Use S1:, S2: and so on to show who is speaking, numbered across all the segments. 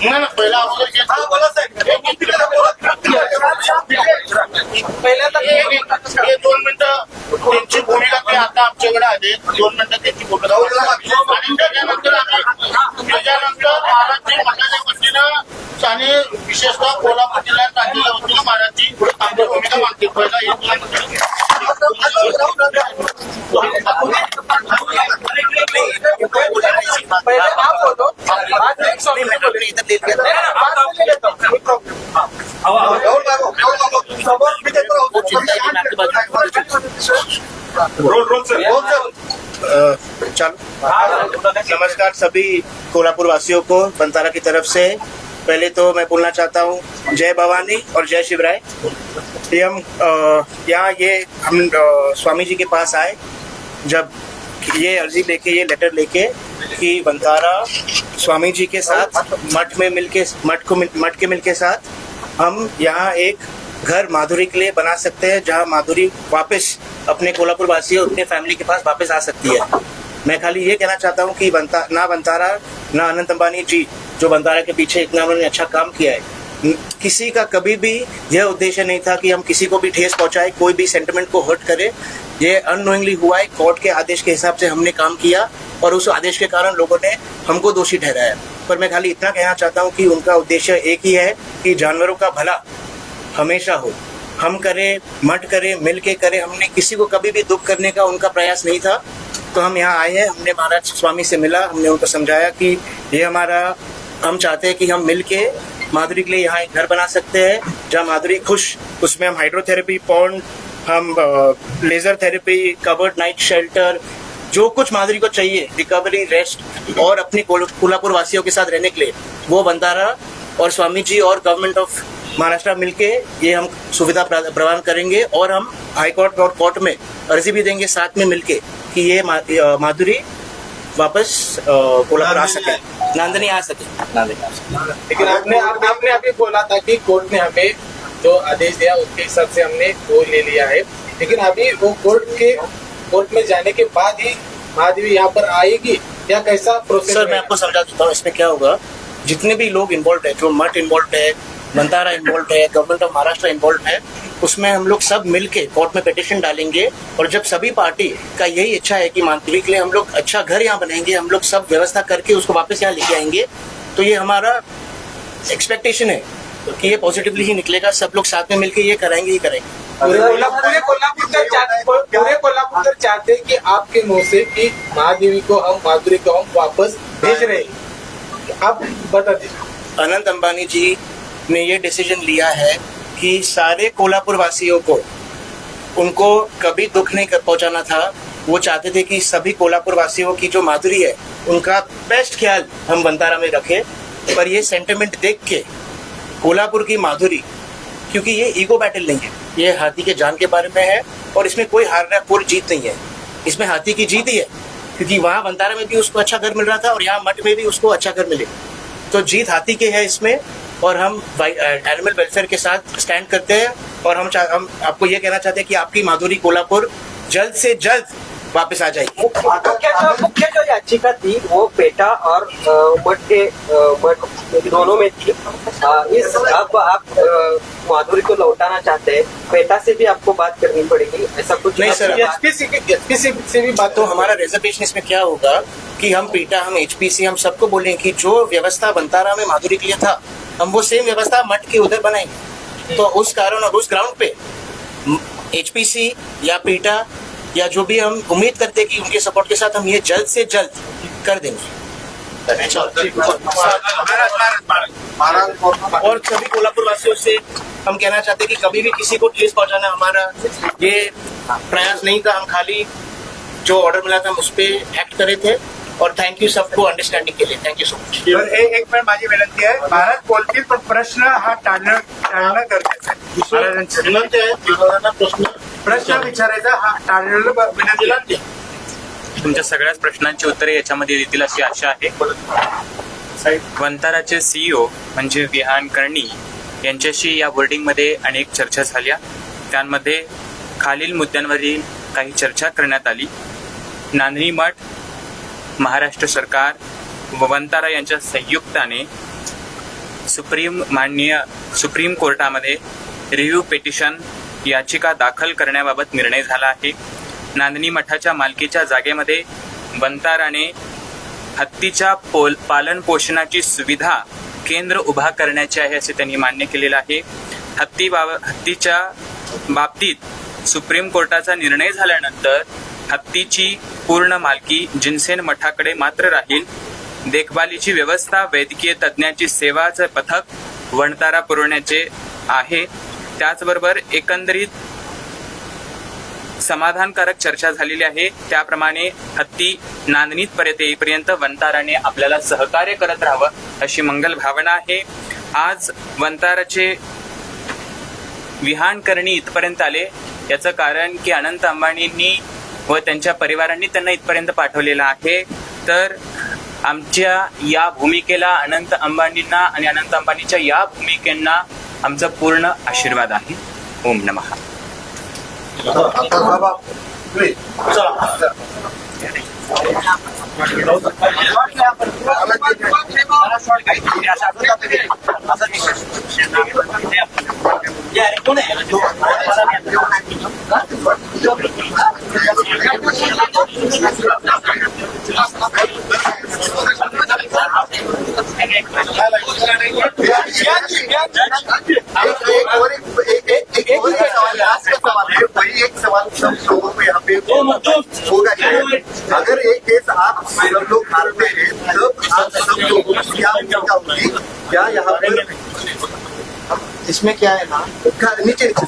S1: नाही ना पहिला हा. पहिल्यांदा दोन मिनिटं त्यांची भूमिका ते आता आमच्याकडे आले दोन मिनिटं त्यांची भूमिका आणि त्याच्यानंतर आम्ही
S2: रोल रोल सर।
S3: अ, चालू। नमस्कार सभी कोल्हापुर वासियों को बंतारा की तरफ़ से। पहले तो मैं बोलना चाहता हूँ जय भवानी और जय शिवराय। ये हम यहाँ ये हम स्वामी जी के पास आए जब ये अर्जी लेके ये लेटर लेके कि बंतारा स्वामी जी के साथ मठ में मिलके मठ को मठ के मिल के साथ हम यहाँ एक घर माधुरी के लिए बना सकते हैं, जहाँ माधुरी वापस अपने कोल्हापुर वासियों अपने फैमिली के पास वापस आ सकती है। मैं खाली ये कहना चाहता हूँ कि बनता ना बंतारा, ना अनंत अंबानी जी, जो बंतारा के पीछे इतना उन्होंने अच्छा काम किया है। किसी का कभी भी यह उद्देश्य नहीं था कि हम किसी को भी ठेस पहुँचाए, कोई भी सेंटिमेंट को हर्ट करे। ये अनोइंगली हुआ है कोर्ट के आदेश के हिसाब से हमने काम किया और उस आदेश के कारण लोगों ने हमको दोषी ठहराया। पर मैं खाली इतना कहना चाहता हूँ कि उनका उद्देश्य एक ही है कि जानवरों का भला हमेशा हो। हम करें मठ करें, मिल के करें, हमने किसी को कभी भी दुख करने का उनका प्रयास नहीं था। तो हम यहाँ आए हैं, हमने महाराज स्वामी से मिला, हमने उनको समझाया कि ये हमारा, हम चाहते हैं कि हम मिल के माधुरी के लिए यहाँ एक घर बना सकते हैं, जहाँ माधुरी खुश, उसमें हम हाइड्रोथेरेपी पॉन्ड हम laser therapy covered night shelter जो कुछ माधुरी को चाहिए रिकवरी रेस्ट और अपनी कोल्हापुर वासियों के साथ रहने के लिए, वो बंदारा और स्वामी जी और गवर्नमेंट ऑफ़ महाराष्ट्र मिलके ये हम सुविधा प्रदान करेंगे और हम हाईकोर्ट और कोर्ट में अर्जी भी देंगे साथ में मिलके कि ये माधुरी वापस कोल्हापुर आ सके। नांदनी आ सके। नांदनी आ सके।
S2: लेकिन आपने आप, आपने अभी बोला था कि कोर्ट ने हमें जो आदेश दिया उसके हिसाब से हमने वो ले लिया है। लेकिन अभी वो कोर्ट के कोर्ट में जाने के बाद ही माधवी यहाँ पर आएगी? या कैसा प्रोसेस
S3: सर मैं आपको समझा देता हूँ इसमें क्या होगा? जितने भी लोग इन्वॉल्व है जो मठ इन्वॉल्व है बंतारा इन्वॉल्व है गवर्नमेंट ऑफ़ महाराष्ट्र इन्वॉल्व है। उसमें हम लोग सब मिलके कोर्ट में पिटिशन डालेंगे और जब सभी पार्टी का यही इच्छा है कि मानवी के लिए हम लोग अच्छा घर यहाँ बनाएँगे हम लोग सब व्यवस्था करके उसको वापस यहाँ लेके आएँगे तो ये हमारा एक्सपेक्टेशन है कि ये पॉजिटिवली ही निकलेगा। सब लोग साथ में मिलके ये कराएँगे ही करेंगे
S2: पूरे कोल्हापुर पूरे कोल्हापुर चाहते पूरे कोल्हापुर तक चाहते हैं कि आपके मुँह से कि महादेवी को हम माधुरी को हम वापस भेज रहे हैं। आप बता दीजिए।
S3: अनंत अंबानी जी ने ये डिसीज़न लिया है कि सारे कोल्हापुर वासियों को, उनको कभी दुख नहीं कर पहुंचाना था। वो चाहते थे कि सभी कोल्हापुर वासियों की जो माधुरी है, उनका बेस्ट ख्याल हम बंतारा में रखें। पर ये सेंटिमेंट देख के कोल्हापुर की माधुरी, क्योंकि ये ईगो बैटल नहीं है। ये हाथी के जान के बारे में है और इसमें कोई हारना कोई जीत नहीं है। इसमें हाथी की जीत ही है, क्योंकि वहाँ बंतारा में भी उसको अच्छा घर मिल रहा था और यहाँ मठ में भी उसको अच्छा घर मिले। तो जीत हाथी के है इसमें और हम एनिमल वेलफेयर के साथ स्टैंड करते हैं और हम हम आपको ये कहना चाहते हैं कि आपकी माधुरी कोल्हापुर जल्द से जल्द वापस आ जाएगी।
S4: मुख्य जो मुख्य जो याचिका थी वो पेटा और मठ के मठ दोनों में थी। इस अब आप माधुरी को लौटाना चाहते हैं पेटा से भी आपको बात करनी पड़ेगी ऐसा कुछ
S3: नहीं, सर,
S2: एचपीसी से भी बात
S3: तो हमारा रिजर्वेशन इसमें क्या होगा कि हम पीटा हम एचपीसी हम सबको बोलेंगे कि जो व्यवस्था बंतारा में माधुरी के लिए था हम वो सेम व्यवस्था मठ के उधर बनाएँगे। तो उस कारण और उस ग्राउंड पे एचपीसी या पीटा या जो भी हम उम्मीद करते हैं कि उनके सपोर्ट के साथ हम ये जल्द से जल्द कर देंगे। और सभी कोल्हापुर वासियों से हम कहना चाहते हैं कि कभी भी किसी को ठेस पहुंचाना हमारा ये प्रयास नहीं था। हम खाली जो ऑर्डर मिला था हम उस पर एक्ट करे थे। और थँक यू सबको अंडरस्टँडिंग के लिए. थँक्यू सो मच
S5: एक एक मिनिट माझी विनंती आहे महाराज बोलतील पण प्रश्न हा टाळणं टाळणं गरजेचं
S1: विनंती आहे प्रश्न
S3: प्रश्न विचारायचा हा ब- विनंती
S1: विनंती.
S6: तुमच्या सगळ्याच प्रश्नांची उत्तरे याच्यामध्ये देतील अशी आशा आहे. वंताराचे सीईओ म्हणजे विहान कर्णी यांच्याशी या बोर्डिंगमध्ये अनेक चर्चा झाल्या. त्यांमध्ये खालील मुद्द्यांवरील काही चर्चा करण्यात आली. नांदणी मठ महाराष्ट्र सरकार व वंतारा यांच्या संयुक्ताने सुप्रीम माननीय सुप्रीम कोर्टामध्ये रिव्ह्यू पिटिशन याचिका दाखल करण्याबाबत निर्णय झाला आहे. नांदणी मठाच्या मालकीच्या जागेमध्ये वंताराने हत्तीच्या पोल पालन पोषणाची सुविधा केंद्र उभा करण्याचे आहे असे त्यांनी मान्य केलेलं आहे. हत्ती बाब हत्तीच्या बाबतीत सुप्रीम कोर्टाचा निर्णय झाल्यानंतर हत्तीची पूर्ण मालकी जिन्सेन मठाकडे मात्र राहील. देखभालीची व्यवस्था वैद्यकीय तज्ज्ञाची सेवाचं पथक वणतारा पुरवण्याचे आहे. त्याचबरोबर एकंदरीत समाधानकारक चर्चा झालेली आहे. त्याप्रमाणे हत्ती नांदणीत पर्यंत येईपर्यंत वंताराने आपल्याला सहकार्य करत राहावं अशी मंगल भावना आहे. आज वंताराचे विहान करणी इथपर्यंत आले. याचं कारण की अनंत अंबानींनी व त्यांच्या परिवारांनी त्यांना इथपर्यंत पाठवलेलं आहे. तर आमच्या या भूमिकेला अनंत अंबानींना आणि अनंत अंबानीच्या या भूमिकेंना आमचा पूर्ण आशीर्वाद आहे. ओम नमः.
S3: एक एक है वही एक सवाल सब लोगों को यहाँ पे होगा अगर एक केस आप लोग हारते हैं तब आप सब लोगों की क्या भूमिका होगी क्या यहाँ पर इसमें क्या है ना? का- नीचे नीचे।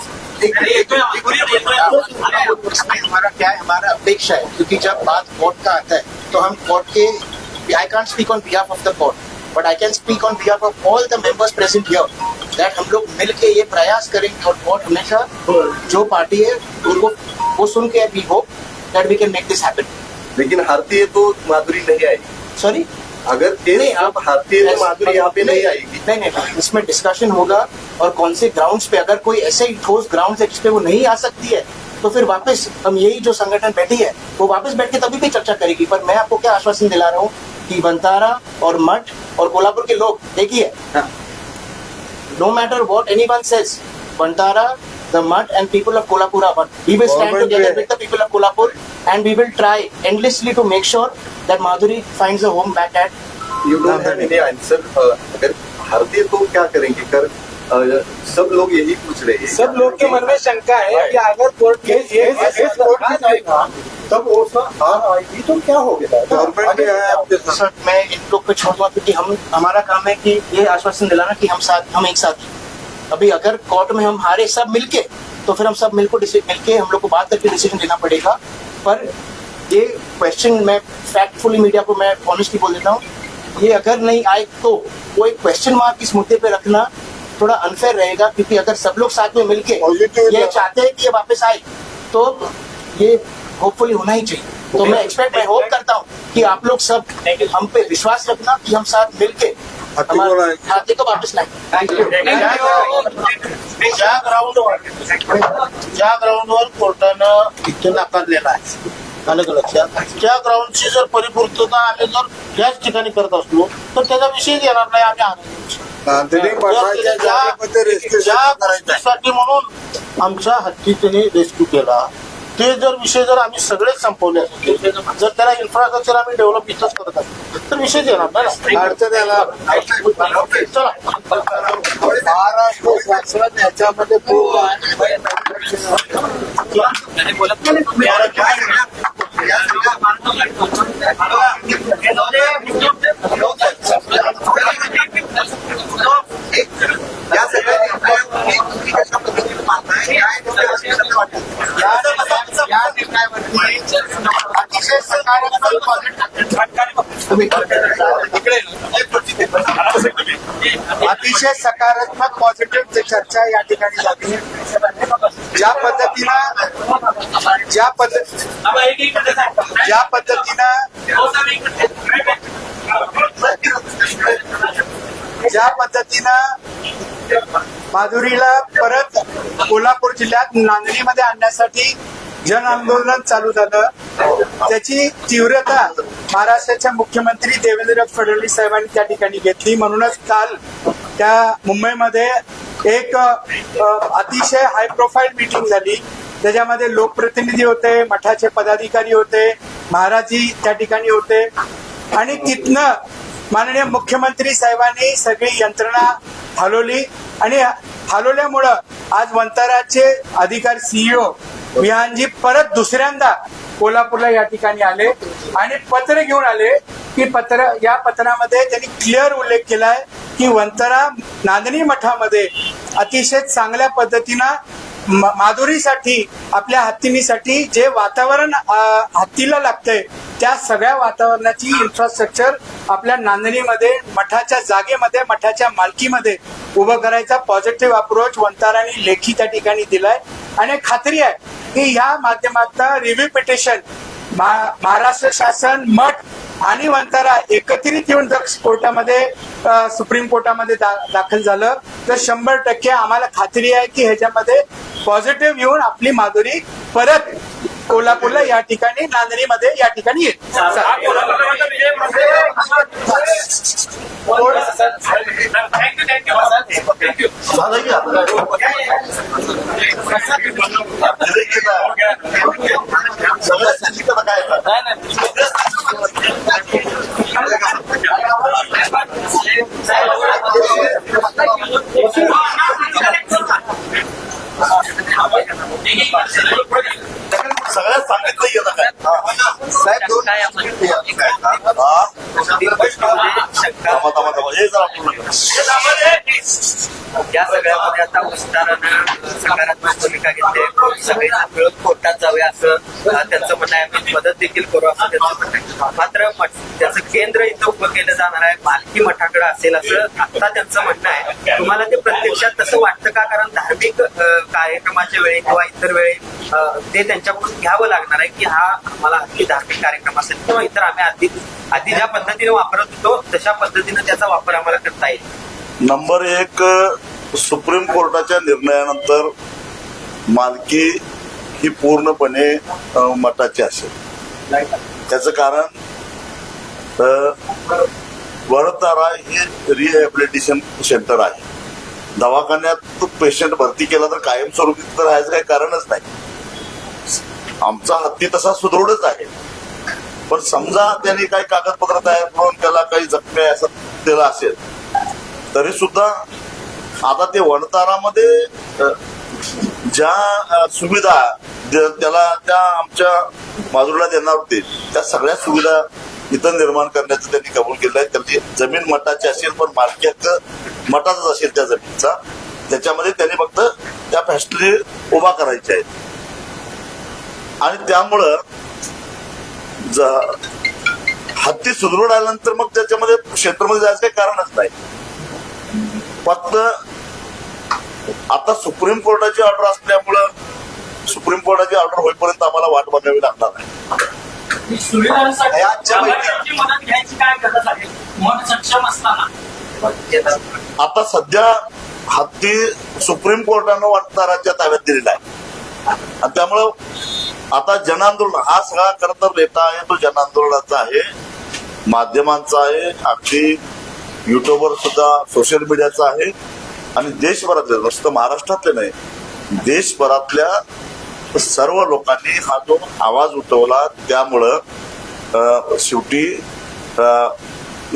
S3: इसमें हमारा क्या है? हमारा अपेक्षा है क्योंकि जब बात कोर्ट का आता है तो हम court K I can't speak on behalf of the court but I can speak on behalf of all the members present here that हम लोग मिलके ये प्रयास करेंगे और कोर्ट हमेशा जो पार्टी है उनको वो सुन के we hope that we can make this happen
S5: लेकिन हारती है तो माधुरी नहीं आएगी।
S3: सॉरी
S5: अगर केस आप है तो माधुरी यहाँ पे नहीं आएगी।
S3: नहीं नहीं नहीं, इसमें डिस्कशन होगा और कौन से ग्राउंड्स पे अगर कोई ऐसे ही ठोस ग्राउंड है जिसपे वो नहीं आ सकती है तो फिर वापस हम यही जो संगठन बैठी है वो वापस बैठ के तभी भी चर्चा करेगी। पर मैं आपको क्या आश्वासन दिला रहा हूँ कि बंतारा और मठ और कोल्हापुर के लोग एक ही है। no matter what anyone says, Bantara, the mud and people of Kolhapur are one. We will stand
S5: Government
S3: together with the people of Kolhapur and we will try endlessly to make sure that Madhuri finds a home back at
S5: you don't have any answer अगर हारती है तो क्या करेंगे कर अ, सब लोग यही पूछ रहे हैं
S2: सब लोग के मन में शंका है कि अगर कोर्ट केस
S7: केस कोर्ट में जाएगा तब वो सब हार आएगी तो क्या हो गया
S5: गवर्नमेंट में है आपके साथ
S3: सर मैं इन लोग को छोड़ दूंगा क्योंकि हम हमारा काम है कि ये आश्वासन दिलाना कि हम साथ हम एक साथ हैं अभी अगर कोर्ट में हम हारे सब मिलके तो फिर हम सब मिलको मिलके हम लोग को बात करके डिसीज़न लेना पड़ेगा। पर ये क्वेश्चन मैं फैक्टफुली मीडिया को मैं ऑनेस्टली बोल देता हूँ ये अगर नहीं आए तो वो एक क्वेश्चन मार्क इस मुद्दे पे रखना थोड़ा अनफेयर रहेगा क्योंकि अगर सब लोग साथ में मिलके
S7: Positive
S3: ये चाहते हैं कि ये वापस आए तो ये होपफुली होना ही चाहिए। तो मैं एक्सपेक्ट मैं होप करता हूँ कि आप लोग सब हम पे विश्वास रखना कि हम साथ मिलके
S7: हाथी को लाएं।
S3: हाथी को वापस लाएं थैंक यू
S1: ज्या ग्राउंडवर ज्या ग्राउंडवर कोर्टानं इथे नाकारलेला आहे. आलं का लक्षात? त्या ग्राउंडची जर परिपूर्तता आम्ही जर त्याच ठिकाणी करत असलो तर त्याचा विषय येणार नाही आम्ही आनंद
S7: जागेमध्ये
S1: ज्या
S7: करायचं
S1: गोष्टीसाठी म्हणून आमच्या हत्ती त्याने रेस्क्यू केला. ते जर विषय जर आम्ही सगळेच संपवले असते जर त्याला इन्फ्रास्ट्रक्चर आम्ही डेव्हलप इथंच करत असतो तर विषय येणार ना.
S7: अडचण येणार
S1: चला.
S7: महाराष्ट्र शासन याच्यामध्ये खूप
S3: या सगळ्या निर्णयावर कशा पद्धतीने पाहताय? काय तुम्हाला वाटतं? या- या निर्णयावरती अतिशय सकारात्मक तुम्ही अतिशय सकारात्मक पॉझिटिव्ह चर्चा या ठिकाणी झाली
S8: ज्या पद्धतीनं ज्या पद्धती ज्या पद्धतीनं ज्या पद्धतीनं माधुरीला परत कोल्हापूर जिल्ह्यात नांदणीमध्ये आणण्यासाठी जन आंदोलन चालू झालं. त्याची तीव्रता महाराष्ट्राच्या मुख्यमंत्री देवेंद्र फडणवीस साहेबांनी त्या ठिकाणी घेतली. म्हणूनच काल त्या मुंबईमध्ये एक अतिशय हाय प्रोफाईल मीटिंग झाली. त्याच्यामध्ये लोकप्रतिनिधी होते मठाचे पदाधिकारी होते महाराजी त्या ठिकाणी होते. आणि तिथनं माननीय मुख्यमंत्री साहेबांनी सगळी यंत्रणा हलवली. आणि हलवल्यामुळं आज वंताराचे अधिकार सीईओ विहानजी परत दुसऱ्यांदा कोल्हापूरला या ठिकाणी आले आणि पत्र घेऊन आले की पत्र या पत्रामध्ये त्यांनी क्लिअर उल्लेख केलाय की वंतरा नांदणी मठामध्ये अतिशय चांगल्या पद्धतीनं माधुरीसाठी आपल्या हत्तीनीसाठी जे वातावरण हत्तीला लागतंय त्या सगळ्या वातावरणाची इन्फ्रास्ट्रक्चर आपल्या नांदणीमध्ये मठाच्या जागेमध्ये मठाच्या मालकीमध्ये उभं करायचा पॉझिटिव्ह अप्रोच वंतारानी लेखी त्या ठिकाणी दिलाय. आणि खात्री आहे की या माध्यमातून रिव्ह्यू पिटिशन महाराष्ट्र शासन मठ आणि वंतारा एकत्रित येऊन जर कोर्टामध्ये सुप्रीम कोर्टामध्ये दा- दाखल झालं तर शंभर टक्के आम्हाला खात्री आहे की ह्याच्यामध्ये पॉझिटिव्ह येऊन आपली माधुरी परत कोल्हापूरला या ठिकाणी नांदणीमध्ये या ठिकाणी येईल.
S5: काय सगळ्यात सांगितलं येतं काय साहेब दोन हा? थांबा, थांबा, थांबा. हे जरा पूर्ण करा.
S4: या सगळ्यामध्ये आता विस्तारानं सकारात्मक भूमिका घेतली सगळे मिळून कोर्टात जाऊया असं त्यांचं म्हणणं आहे. आम्ही मदत देखील करू असं त्यांचं म्हणणं आहे. मात्र त्याचं केंद्र इथं उभं केलं जाणार आहे. पालखी मठाकडे असेल असं आता त्यांचं म्हणणं आहे. तुम्हाला ते प्रत्यक्षात तसं वाटतं का? कारण धार्मिक कार्यक्रमाच्या वेळी किंवा इतर वेळी ते त्यांच्याकडून घ्यावं लागणार आहे की हा आम्हाला हल्ली धार्मिक कार्यक्रम असेल किंवा इतर आम्ही आधी आधी ज्या पद्धतीने वापरत होतो तशा पद्धतीने त्याचा वापर आम्हाला करता येईल.
S9: नंबर एक सुप्रीम कोर्टाच्या निर्णयानंतर मालकी ही पूर्णपणे अ, मठाची असेल. त्याचं कारण अ, वडतारा हे रिहॅबिलिटेशन सेंटर आहे. दवाखान्यात पेशंट भरती केला तर कायमस्वरूपी तर राहायचं काही कारणच नाही. आमचा हत्ती तसा सुदृढच आहे. पण समजा त्याने काही कागदपत्र तयार करून त्याला काही जखमे असं त्याला असेल तरी सुद्धा आता ते वणतारामध्ये ज्या सुविधा त्याला त्या आमच्या बाजूला देणार होते त्या सगळ्या सुविधा इथं निर्माण करण्याचं त्यांनी कबूल केलं आहे. त्याची जमीन मठाची असेल पण मालकी हक्क मठाचाच असेल त्या जमीनचा. त्याच्यामध्ये त्यांनी फक्त त्या फॅक्टरी उभा करायच्या आहेत. आणि त्यामुळं हत्ती सुदृढ आल्यानंतर मग त्याच्यामध्ये क्षेत्रामध्ये जायचं काही कारणच नाही. फक्त आता सुप्रीम कोर्टाची ऑर्डर असल्यामुळं सुप्रीम कोर्टाची ऑर्डर होईपर्यंत आम्हाला वाट बघावी लागणार नाही.
S5: आजच्या बैठकीत
S10: मदत घ्यायची काय गरज आहे? मन सक्षम असताना.
S9: आता सध्या हत्ती सुप्रीम कोर्टानं वाटणाराच्या ताब्यात दिलेला आहे. आणि त्यामुळं आता जनांदोलन हा सगळा खरं तर नेता आहे तो जनांदोलनाचा आहे माध्यमांचा आहे अगदी युट्यूबवर सुद्धा सोशल मीडियाचा आहे आणि देशभरातले नुसतं महाराष्ट्रातले नाही देशभरातल्या सर्व लोकांनी हा जो आवाज उठवला त्यामुळं शेवटी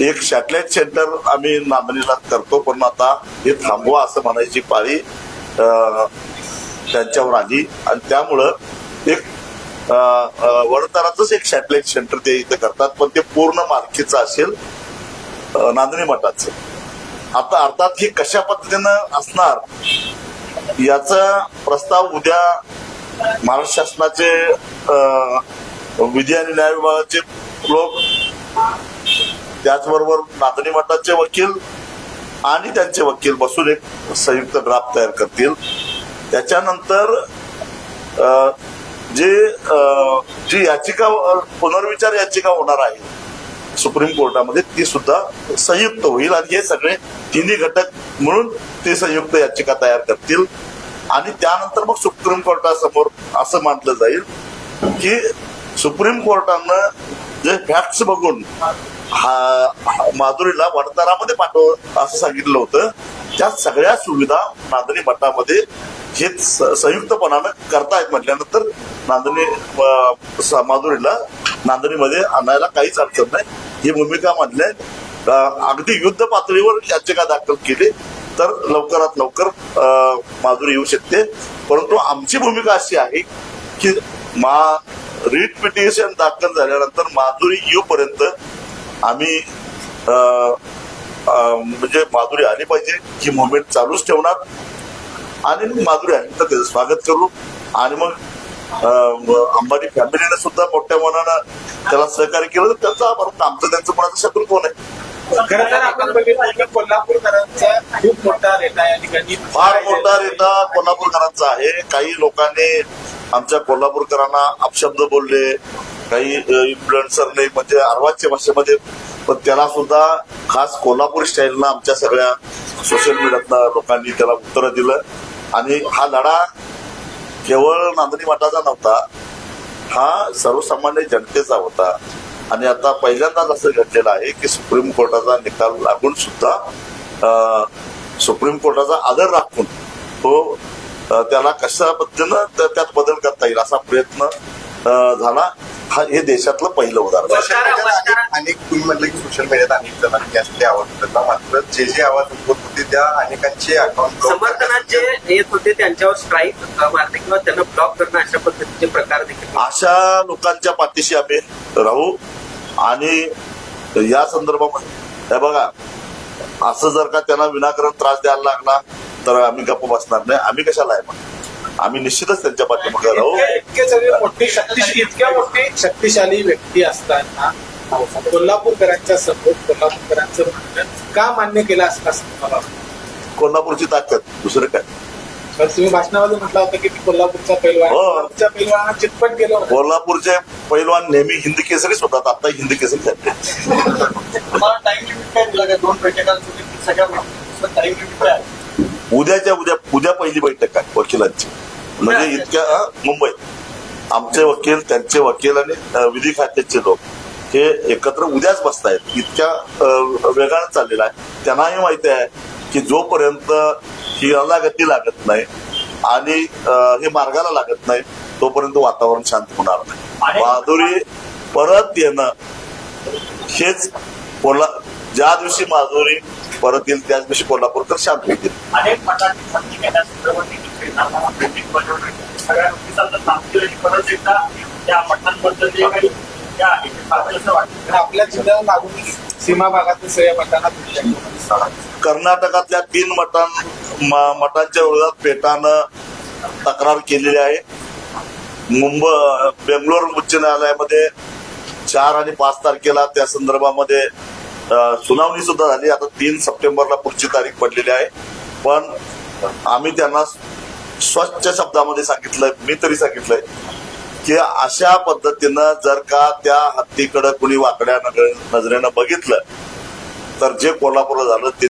S9: एक सॅटेलाइट सेंटर आम्ही नांदणीला करतो पण आता हे थांबवा असं म्हणायची पाळी त्यांच्यावर आली. आणि त्यामुळं एक वडताराचंच एक सॅटेलाइट सेंटर ते इथं करतात पण ते पूर्ण मालकीचं असेल नांदणी मठाचं. आता अर्थात हे कशा पद्धतीनं असणार याचा प्रस्ताव उद्या महाराष्ट्र शासनाचे विधी आणि न्याय विभागाचे लोक त्याचबरोबर नांदणी मठाचे वकील आणि त्यांचे वकील बसून एक संयुक्त ड्राफ्ट तयार करतील. त्याच्यानंतर जे जी याचिका पुनर्विचार याचिका होणार आहे सुप्रीम कोर्टामध्ये ती सुद्धा संयुक्त होईल आणि हे सगळे तिन्ही घटक म्हणून ते संयुक्त याचिका तयार करतील. आणि त्यानंतर मग सुप्रीम कोर्टासमोर असं मानलं जाईल की सुप्रीम कोर्टानं जे फॅक्ट्स बघून हा हा माधुरीला वडतारामध्ये पाठव असं सांगितलं होतं. त्या सगळ्या सुविधा नांदणी मठामध्ये हे स- संयुक्तपणानं करतायत म्हटल्यानंतर नांदणी माधुरीला नांदणीमध्ये आणायला काहीच अडचण नाही. ही भूमिका मांडली अगदी युद्ध पातळीवर याचिका दाखल केली तर लवकरात लवकर अं, माधुरी येऊ शकते. परंतु आमची भूमिका अशी आहे की मा रीट पिटिशन दाखल झाल्यानंतर माधुरी येऊपर्यंत आम्ही म्हणजे माधुरी आली पाहिजे. ही मुवमेंट चालूच ठेवणार. आणि मग माधुरी तर त्याचं स्वागत करू. आणि मग अंबानी फॅमिलीने सुद्धा मोठ्या मनानं त्याला सहकार्य केलं. तर त्यांचा परत आमचं त्यांचं कोणाचं शत्रू कोण आहे?
S2: खरं तर आपण बघितलं कोल्हापूरकरांचा खूप मोठा रेटा या ठिकाणी.
S9: फार मोठा रेटा कोल्हापूरकरांचा आहे. काही लोकांनी आमच्या कोल्हापूरकरांना अपशब्द बोलले. काही इन्फ्लुएन्सरने म्हणजे अर्वाच्य भाषेमध्ये पण त्याला सुद्धा खास कोल्हापूर स्टाईलनं आमच्या सगळ्या सोशल मीडियातनं लोकांनी त्याला उत्तरं दिलं. आणि हा लढा केवळ नांदणी मठाचा नव्हता हा सर्वसामान्य जनतेचा होता. आणि आता पहिल्यांदाच असं घडलेलं आहे की सुप्रीम कोर्टाचा निकाल लागून सुद्धा सुप्रीम कोर्टाचा आदर राखून तो त्याला कशा पद्धतीनं त्या- त्यात बदल करता येईल असा प्रयत्न झाला. हा हे देशातलं पहिलं उदाहरण.
S5: अनेक- तुम्ही म्हटलं की सोशल मीडियात अनेक जणांनी असले आवाज उठवला मात्र जे जे आवाज उठवत होते त्या अनेकांचे अकाउंट
S4: समर्थनात जे येत होते त्यांच्यावर स्ट्राईक मारणे किंवा त्यांना ब्लॉक करणं अशा पद्धतीचे प्रकार देखील
S9: अशा लोकांच्या पाठीशी आम्ही राहू. आणि या संदर्भामध्ये हे बघा असं जर का त्यांना विनाकारण त्रास द्यायला लागला तर आम्ही गप्प बसणार नाही. आम्ही कशाला आहे मग? आम्ही निश्चितच त्यांच्या पाठीमागे राहू
S2: इतके इतके सगळे मोठी शक्तिशाली इतक्या मोठी शक्तिशाली व्यक्ती असताना कोल्हापूरकरांच्या समोर कोल्हापूरकरांचं म्हणणं का मान्य केलं असं असं वाटतं?
S9: कोल्हापूरची ताकद दुसरं काय
S2: तर तुम्ही भाषणामध्ये म्हटलं होतं की कोल्हापूरचा पैलवान
S9: हो.
S2: कोल्हापूरच्या पैलवाना चितपट केलं होतं
S9: कोल्हापूरचे पैलवान नेहमी हिंदी केसरीच होतात आता हिंदी केसरी झाले
S10: तुम्हाला टाइम लिमिट काय दिला काय दोन बैठकांसाठी सगळ्या टाइम लिमिट काय आहे?
S9: उद्याच्या उद्या उद्या पहिली बैठक आहे वकिलांची म्हणजे इतक्या अं, मुंबईत आमचे वकील त्यांचे वकील आणि विधी खात्याचे लोक हे एकत्र उद्याच बसतायत. इतक्या वेगानं चाललेलं आहे. त्यांनाही माहिती आहे की जोपर्यंत ही अलागती लागत नाही आणि हे मार्गाला लागत नाही तोपर्यंत वातावरण शांत होणार नाही. माधुरी परत येणं हेच कोल्हा ज्या दिवशी माधुरी परत येईल त्याच दिवशी कोल्हापूरकर शांत होतील
S10: परत एकदा त्या जे काही
S2: आपल्या जिल्ह्याला लागून सीमा भागातील सगळ्या मठांना
S9: कर्नाटकातल्या तीन मठां मठांच्या विरोधात पेटानं तक्रार केलेली आहे. मुंबई बेंगलोर उच्च न्यायालयामध्ये चार आणि पाच तारखेला त्या संदर्भामध्ये सुनावणी सुद्धा झाली. आता तीन सप्टेंबरला पुढची तारीख पडलेली आहे. पण आम्ही त्यांना स्वच्छ शब्दामध्ये सांगितलंय मी तरी सांगितलंय की अशा पद्धतीनं जर का त्या हत्तीकडे कुणी वाकड्या नजरेनं बघितलं तर जे कोल्हापूरला झालं ते